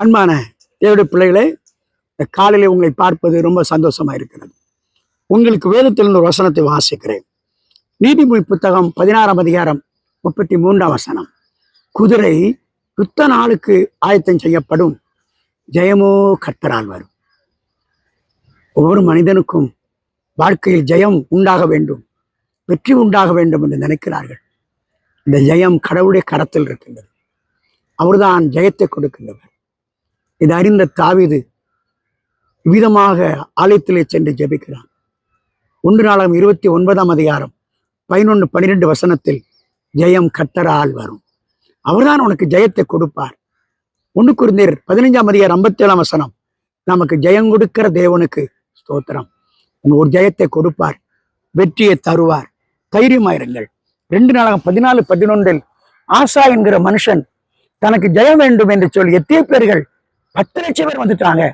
அன்பான தேவடைய பிள்ளைகளே இந்த உங்களை பார்ப்பது ரொம்ப சந்தோஷமா இருக்கிறது. உங்களுக்கு வேதத்திலிருந்து ஒரு வசனத்தை வாசிக்கிறேன். நீதிமொழி புத்தகம் பதினாறாம் அதிகாரம் முப்பத்தி மூன்றாம் வசனம். குதிரை யுத்த நாளுக்கு ஆயத்தம் செய்யப்படும். ஜெயமோ கர்த்தரால் வரும். ஒவ்வொரு மனிதனுக்கும் வாழ்க்கையில் ஜெயம் உண்டாக வேண்டும். வெற்றி உண்டாக வேண்டும் என்று நினைக்கிறார்கள். இந்த ஜெயம் கடவுளுடைய கரத்தில் இருக்கின்றது. அவர்தான் ஜெயத்தை கொடுக்கின்றவர். இது அறிந்த தாவிது விதமாக ஆலயத்திலே சென்று ஜெபிக்கிறான். ஒன்று நாளாம் இருபத்தி ஒன்பதாம் அதிகாரம் பதினொன்று பன்னிரெண்டு வசனத்தில் ஜெயம் கத்தரால் வரும். அவர்தான் உனக்கு ஜெயத்தை கொடுப்பார். ஒன்று குருந்தீர் பதினைஞ்சாம் அதிகாரம் ஐம்பத்தி ஏழாம் வசனம் நமக்கு ஜெயம் கொடுக்கிற தேவனுக்கு ஸ்தோத்திரம். உங்க ஒரு ஜெயத்தை கொடுப்பார் வெற்றியை தருவார். தைரியமாயிருங்கள். ரெண்டு நாளாக பதினாலு பதினொன்றில் ஆசா என்கிற மனுஷன் தனக்கு ஜெயம் வேண்டும் என்று சொல்லி எத்திய பேர்கள் பத்து லட்சம் பேர் வந்துட்டாங்க.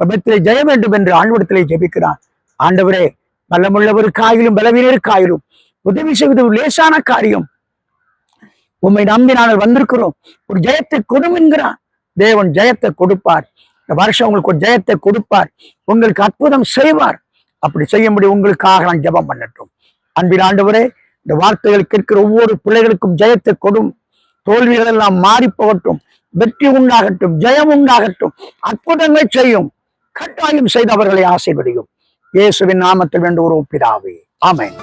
பபத்திலே ஜெயம் வேண்டும் என்று ஆழ்வடத்திலே ஜெபிக்கிறான். ஆண்டவரே பலமுள்ளவருக்காயிலும் பலவீனருக்காயிலும் உதவி செய்வது ஒரு லேசான காரியம். உண்மை நம்பி நாங்கள் வந்திருக்கிறோம். ஒரு ஜெயத்தை கொடும் என்கிறான் தேவன் ஜெயத்தை கொடுப்பார். இந்த வருஷம் உங்களுக்கு ஒரு ஜெயத்தை கொடுப்பார். உங்களுக்கு அற்புதம் செய்வார். அப்படி செய்யும்படி உங்களுக்காக நான் ஜெபம் பண்ணட்டும். அன்பின் ஆண்டவரே இந்த வார்த்தைகள் கேட்கிற ஒவ்வொரு பிள்ளைகளுக்கும் ஜெயத்தை கொடும். தோல்விகள் எல்லாம் மாறி போகட்டும். வெற்றி உண்டாகட்டும் ஜெயம் உண்டாகட்டும். அற்புதங்கள் செய்யும் கட்டாயம் செய்து அவர்களை இயேசுவின் நாமத்தில் வேண்டு ஒரு பிதாவே. ஆமேன்.